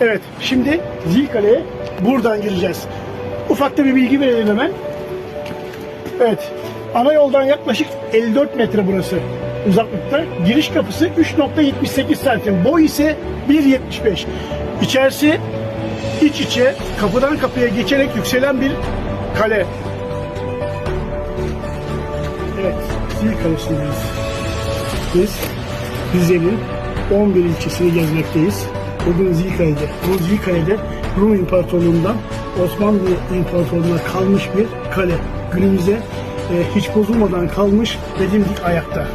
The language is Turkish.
Evet, şimdi Zilkale'ye buradan gireceğiz. Ufak da bir bilgi verelim hemen. Evet, ana yoldan yaklaşık 54 metre burası uzaklıkta. Giriş kapısı 3.78 santim. Boy ise 1.75. İçerisi iç içe kapıdan kapıya geçerek yükselen bir kale. Evet, Zil Kalesi'ndeyiz. Biz Rize'nin 11 ilçesini gezmekteyiz. Bugün Zilkale'de. Bu Zilkale'de Rum İmparatorluğu'ndan Osmanlı İmparatorluğu'na kalmış bir kale. Günümüze e, hiç bozulmadan kalmış ve dimdik ayakta.